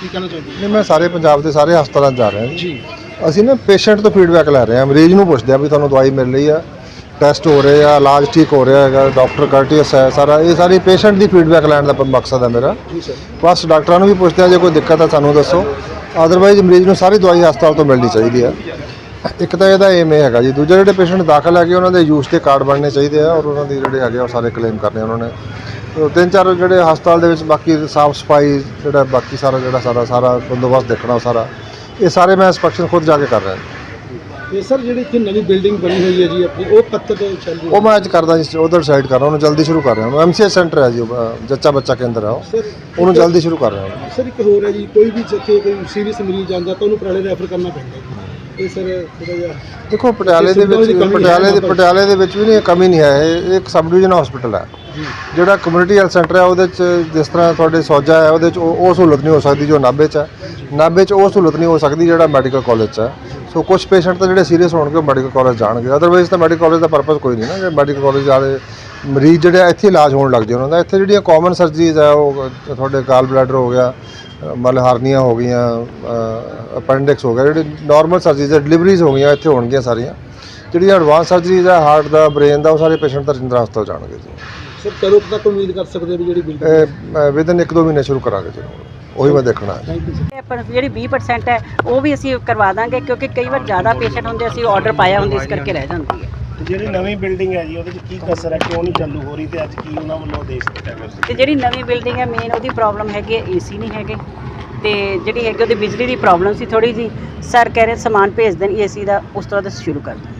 ਕੀ ਕਹਿਣਾ ਚਾਹੁੰਦੇ ਨਹੀਂ ਮੈਂ ਸਾਰੇ ਪੰਜਾਬ ਦੇ ਸਾਰੇ ਹਸਪਤਾਲਾਂ 'ਚ ਜਾ ਰਿਹਾ ਜੀ। ਅਸੀਂ ਨਾ ਪੇਸ਼ੈਂਟ ਤੋਂ ਫੀਡਬੈਕ ਲੈ ਰਹੇ ਹਾਂ। ਮਰੀਜ਼ ਨੂੰ ਪੁੱਛਦੇ ਆ ਵੀ ਤੁਹਾਨੂੰ ਦਵਾਈ ਮਿਲ ਰਹੀ ਆ ਟੈਸਟ ਹੋ ਰਹੇ ਆ ਇਲਾਜ ਠੀਕ ਹੋ ਰਿਹਾ ਹੈਗਾ ਡਾਕਟਰ ਕਰਟੀਅਸ ਹੈ ਸਾਰਾ ਇਹ ਸਾਰੀ ਪੇਸ਼ੈਂਟ ਦੀ ਫੀਡਬੈਕ ਲੈਣ ਦਾ ਮਕਸਦ ਹੈ ਮੇਰਾ। ਜੀ ਸਰ ਬਸ ਡਾਕਟਰਾਂ ਨੂੰ ਵੀ ਪੁੱਛਦੇ ਆ ਜੇ ਕੋਈ ਦਿੱਕਤ ਹੈ ਸਾਨੂੰ ਦੱਸੋ। ਅਦਰਵਾਈਜ਼ ਮਰੀਜ਼ ਨੂੰ ਸਾਰੀ ਦਵਾਈ ਹਸਪਤਾਲ ਤੋਂ ਮਿਲਣੀ ਚਾਹੀਦੀ ਆ। ਇੱਕ ਤਾਂ ਇਹਦਾ ਏਮ ਇਹ ਹੈਗਾ ਜੀ। ਦੂਜਾ ਜਿਹੜੇ ਪੇਸ਼ੈਂਟ ਦਾਖਲ ਹੈਗੇ ਉਹਨਾਂ ਦੇ ਯੂਜ਼ ਦੇ ਕਾਰਡ ਬਣਨੇ ਚਾਹੀਦੇ ਆ ਔਰ ਉਹਨਾਂ ਦੀ ਜਿਹੜੇ ਹੈਗੇ ਆ ਉਹ ਸਾਰੇ ਕਲੇਮ ਕਰਨੇ ਉਹਨਾਂ ਨੇ। ਤੇ ਤਿੰਨ ਚਾਰ ਜਿਹੜੇ ਹਸਪਤਾਲ ਦੇ ਵਿੱਚ ਬਾਕੀ ਸਾਫ਼ ਸਫ਼ਾਈ ਜਿਹੜਾ ਬਾਕੀ ਸਾਰਾ ਜਿਹੜਾ ਸਾਰਾ ਸਾਰਾ ਬੰਦੋਬਸਤ ਦੇਖਣਾ ਸਾਰਾ ਇਹ ਸਾਰੇ ਮੈਂ ਇਨਸਪੈਕਸ਼ਨ ਖੁਦ ਜਾ ਕੇ ਕਰ ਰਿਹਾ ਇਹ ਸਰ ਜਿਹੜੀ ਕਿ ਨਵੀਂ ਬਿਲਡਿੰਗ ਬਣੀ ਹੋਈ ਹੈ ਜੀ ਆਪਣੀ ਉਹ ਤੱਕ ਤੇ ਚੱਲ ਉਹ ਮੈਂ ਅੱਜ ਕਰਦਾ ਜੀ ਉਧਰ ਸਾਈਡ ਕਰ ਰਿਹਾ ਉਹਨੂੰ ਜਲਦੀ ਸ਼ੁਰੂ ਕਰ ਰਿਹਾ ਉਹਨੂੰ ਐਮਸੀਐਸ ਸੈਂਟਰ ਹੈ ਜੀ ਜੱਚਾ ਬੱਚਾ ਕੇਂਦਰ ਹੈ ਉਹਨੂੰ ਜਲਦੀ ਸ਼ੁਰੂ ਕਰ ਰਿਹਾ ਸਰ ਇੱਕ ਹੋਰ ਹੈ ਜੀ ਕੋਈ ਵੀ ਜਿੱਥੇ ਕੋਈ ਸੀਰੀਅਸ ਮਰੀਜ਼ ਆਂਦਾ ਤਾਂ ਉਹਨੂੰ ਪਟਿਆਲੇ ਰੈਫਰ ਕਰਨਾ ਪੈਂਦਾ ਇਹ ਸਰ ਥੋੜਾ ਜਿਹਾ ਦੇਖੋ ਪਟਿਆਲੇ ਦੇ ਵਿੱਚ ਪਟਿਆਲੇ ਦੇ ਪਟਿਆਲੇ ਦੇ ਵਿੱਚ ਵੀ ਨਹੀਂ ਕਮੀ ਨਹੀਂ ਹੈ ਇਹ ਇੱਕ ਸਬ ਡਿਵੀਜ਼ਨ ਹਸਪੀਟਲ ਹੈ। ਜਿਹੜਾ ਕਮਿਊਨਿਟੀ ਹੈਲਥ ਸੈਂਟਰ ਹੈ, ਉਹਦੇ ਚ ਜਿਸ ਤਰ੍ਹਾਂ ਤੁਹਾਡੇ ਸੌਜਾ ਹੈ, ਉਹਦੇ ਚ ਉਹ ਉਹ ਸਹੂਲਤ ਨਹੀਂ ਹੋ ਸਕਦੀ ਜੋ ਨਾਭੇ ਚ ਹੈ। ਨਾਭੇ ਚ ਉਹ ਸਹੂਲਤ ਨਹੀਂ ਹੋ ਸਕਦੀ ਜਿਹੜਾ ਮੈਡੀਕਲ ਕਾਲਜ ਚ ਹੈ। ਸੋ ਕੁਝ ਪੇਸ਼ੈਂਟ ਤਾਂ ਜਿਹੜੇ ਸੀਰੀਅਸ ਹੋਣਗੇ, ਉਹ ਮੈਡੀਕਲ ਕਾਲਜ ਜਾਣਗੇ। ਅਦਰਵਾਈਜ਼ ਤਾਂ ਮੈਡੀਕਲ ਕਾਲਜ ਦਾ ਪਰਪਸ ਕੋਈ ਨਹੀਂ ਨਾ ਕਿ ਮੈਡੀਕਲ ਕਾਲਜ ਵਾਲੇ ਮਰੀਜ਼ ਜਿਹੜੇ ਆ, ਇੱਥੇ ਇਲਾਜ ਹੋਣ ਲੱਗ ਜੇ ਉਹਨਾਂ ਦਾ। ਇੱਥੇ ਜਿਹੜੀਆਂ ਕਾਮਨ ਸਰਜਰੀਜ਼ ਆ, ਉਹ ਤੁਹਾਡੇ ਕਾਲ ਬਲੈਡਰ ਹੋ ਗਿਆ, ਮਤਲਬ ਹਾਰਨੀਆਂ ਹੋ ਗਈਆਂ ਅਪੈਂਡਿਕਸ ਹੋ ਗਿਆ, ਜਿਹੜੇ ਨਾਰਮਲ ਸਰਜਰੀਜ਼ ਡਿਲੀਵਰੀਜ਼ ਹੋ ਗਈਆਂ, ਇੱਥੇ ਹੋਣਗੀਆਂ ਸਾਰੀਆਂ। ਜਿਹੜੀਆਂ ਐਡਵਾਂਸ ਸਰਜਰੀਜ਼ ਆ ਹਾਰਟ ਦਾ ਬ੍ਰੇਨ ਦਾ, ਉਹ ਸਾਰੇ ਪੇਸ਼ੈਂਟ ਤਾਂ ਰਜਿੰਦਰਾ ਹਸਪਤਾਲ ਜਾਣਗੇ ਜੀ। ਸਰ ਕਦੋਂ ਤੱਕ ਉਮੀਦ ਕਰ ਸਕਦੇ ਵੀ ਜਿਹੜੀ ਬਿਲਡਿੰਗ ਵਿਦਨ ਇੱਕ ਦੋ ਮਹੀਨੇ ਸ਼ੁਰੂ ਕਰਾਂਗੇ ਜੀ। ਉਹੀ ਮੈਂ ਦੇਖਣਾ ਹੈ। ਥੈਂਕ ਯੂ ਸਰ ਇਹ ਪਰ ਜਿਹੜੀ 20% ਹੈ ਉਹ ਵੀ ਅਸੀਂ ਕਰਵਾ ਦਾਂਗੇ ਕਿਉਂਕਿ ਕਈ ਵਾਰ ਜ਼ਿਆਦਾ ਪੇਸ਼ੈਂਟ ਹੁੰਦੇ ਅਸੀਂ ਆਰਡਰ ਪਾਇਆ ਹੁੰਦਾ ਇਸ ਕਰਕੇ ਰਹਿ ਜਾਂਦੀ ਹੈ। ਜਿਹੜੀ ਨਵੀਂ ਬਿਲਡਿੰਗ ਹੈ ਜੀ ਉਹਦੇ ਵਿੱਚ ਕੀ ਕਸਰ ਹੈ ਕਿਉਂ ਨਹੀਂ ਚਾਲੂ ਹੋ ਰਹੀ ਤੇ ਅੱਜ ਕੀ ਉਹਨਾਂ ਵੱਲੋਂ ਆਦੇਸ਼ ਦਿੱਤਾ ਗਿਆ ਤੇ ਜਿਹੜੀ ਨਵੀਂ ਬਿਲਡਿੰਗ ਹੈ ਮੇਨ ਉਹਦੀ ਪ੍ਰੋਬਲਮ ਹੈਗੀ ਹੈ ਏਸੀ ਨਹੀਂ ਹੈਗੇ। ਤੇ ਜਿਹੜੀ ਹੈਗੀ ਉਹਦੀ ਬਿਜਲੀ ਦੀ ਪ੍ਰੋਬਲਮ ਸੀ ਥੋੜੀ ਜੀ ਸਰ ਕਹਿ ਰਹੇ ਸਮਾਨ ਭੇਜ ਦੇਣ ਏਸੀ ਦਾ ਉਸ ਤੋਂ ਬਾਅਦ ਅਸੀਂ ਸ਼ੁਰੂ ਕਰ ਦਾਂਗੇ।